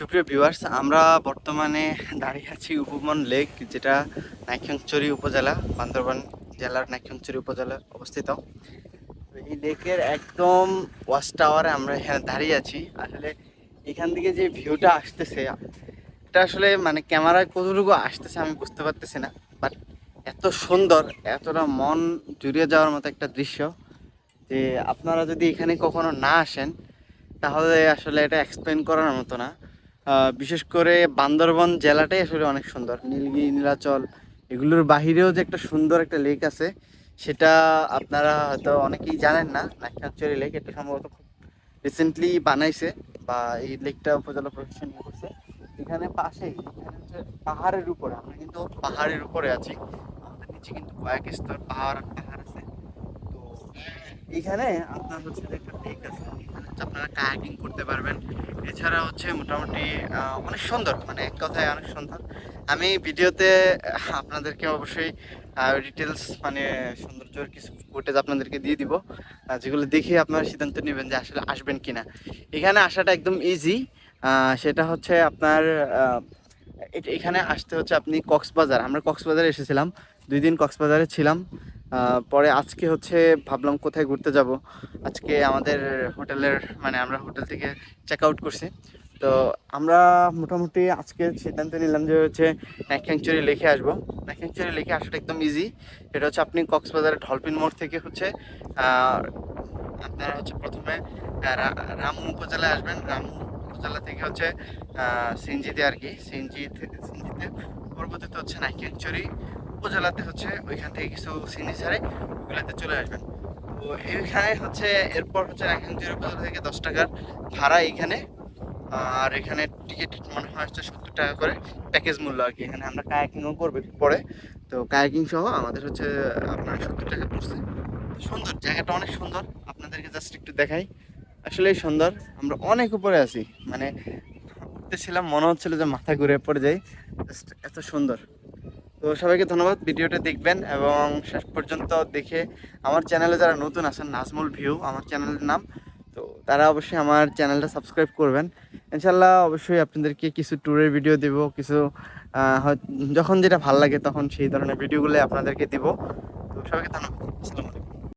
সুপ্রিয় ভিউয়ার্স আমরা বর্তমানে দাঁড়িয়ে আছি উপমন লেক, যেটা নাইক্ষ্যংচুরি উপজেলা, বান্দরবান জেলার নাইক্ষ্যংচুরি উপজেলায় অবস্থিত। এই লেকের একদম ওয়াচ টাওয়ারে আমরা এখানে দাঁড়িয়ে আছি। আসলে এখান থেকে যে ভিউটা আসতেছে, এটা আসলে মানে ক্যামেরায় কতটুকু আসতেছে আমি বুঝতে পারতেছি না। বাট এত সুন্দর, এতটা মন জুড়িয়ে যাওয়ার মতো একটা দৃশ্য যে আপনারা যদি এখানে কখনো না আসেন, তাহলে আসলে এটা এক্সপ্লেন করার মতো না। বিশেষ করে বান্দরবন জেলাটাই আসলে অনেক সুন্দর। নীলগিরি, নীলাচল, এগুলোর বাহিরেও যে একটা সুন্দর একটা লেক আছে, সেটা আপনারা হয়তো অনেকেই জানেন না নাকিয়াচুরি লেক এটা সম্ভবত খুব রিসেন্টলি বানাইছে বা এই লেকটা উপজেলা প্রশাসন করছে। এখানে পাশেই, এখানে হচ্ছে পাহাড়ের উপরে, আমরা কিন্তু পাহাড়ের উপরে আছি। আমাদের নিচে কিন্তু কয়েক স্তর পাহাড় এখানে আপনার হচ্ছে একটা আছে আপনারা কায়াকিং করতে পারবেন। এছাড়া হচ্ছে মোটামুটি অনেক সুন্দর মানে এক কথায় অনেক সুন্দর। আমি ভিডিওতে আপনাদেরকে অবশ্যই ডিটেলস মানে সৌন্দর্যের কিছু ফুটেজ আপনাদেরকে দিয়ে দিব। যেগুলো দেখে আপনারা সিদ্ধান্ত নেবেন যে আসলে আসবেন কিনা। এখানে আসাটা একদম ইজি সেটা হচ্ছে আপনার এখানে আসতে হচ্ছে আপনি কক্সবাজার। আমরা কক্সবাজারে এসেছিলাম, দুই দিন কক্সবাজারে ছিলাম। পরে আজকে হচ্ছে ভাবলাম কোথায় ঘুরতে যাব। আজকে আমাদের হোটেলের মানে আমরা হোটেল থেকে চেক আউট করছি। তো আমরা মোটামুটি আজকে সিদ্ধান্ত নিলাম যে হচ্ছে নাইক্যাংচুরি লেকে আসব। নাইক্যাংচুরি লেকে আসাটা একদম ইজি এটা হচ্ছে আপনি কক্সবাজারের ঢলপিন মোড় থেকে হচ্ছে আপনারা হচ্ছে প্রথমে রামু উপজেলায় আসবেন। রামু উপজেলা থেকে হচ্ছে সিনজিতে আর কি। সিনজি সিনজিতে পরবর্তীতে হচ্ছে নাইক্যাংচুরি উপজেলাতে হচ্ছে ওইখান থেকে কিছু সিনি ছাড়ে ওগুলাতে চলে আসবেন। তো এখানে হচ্ছে এরপর হচ্ছে নাইক্যাংচুরি উপজেলা থেকে দশ টাকার ভাড়া এইখানে আর এখানে টিকিট মনে হয় হচ্ছে সত্তর টাকা করে প্যাকেজ মূল্য আর কি। এখানে আমরা কায়াকিংও করবে পরে। তো কায়াকিং সহ আমাদের হচ্ছে আপনার সত্তর টাকা পড়ছে। সুন্দর, জায়গাটা অনেক সুন্দর। আপনাদেরকে জাস্ট একটু দেখাই। আসলেই সুন্দর। আমরা অনেক উপরে আছি। মানে উঠতেছিলাম মনে হচ্ছিল যে মাথা ঘুরে পড়ে যাই। জাস্ট এত সুন্দর। তো সবাইকে ধন্যবাদ, ভিডিওটা দেখবেন এবং শেষ পর্যন্ত দেখে আমার চ্যানেলে যারা নতুন আছেন, নাজমুল ভিউ, আমার চ্যানেলের নাম, তো তারা অবশ্যই আমার চ্যানেলটা সাবস্ক্রাইব করবেন। ইনশাল্লাহ অবশ্যই আপনাদেরকে কিছু ট্যুরের ভিডিও দেব, কিছু যখন যেটা ভালো লাগে তখন সেই ধরনের ভিডিওগুলো আপনাদেরকে দিব। তো সবাইকে ধন্যবাদ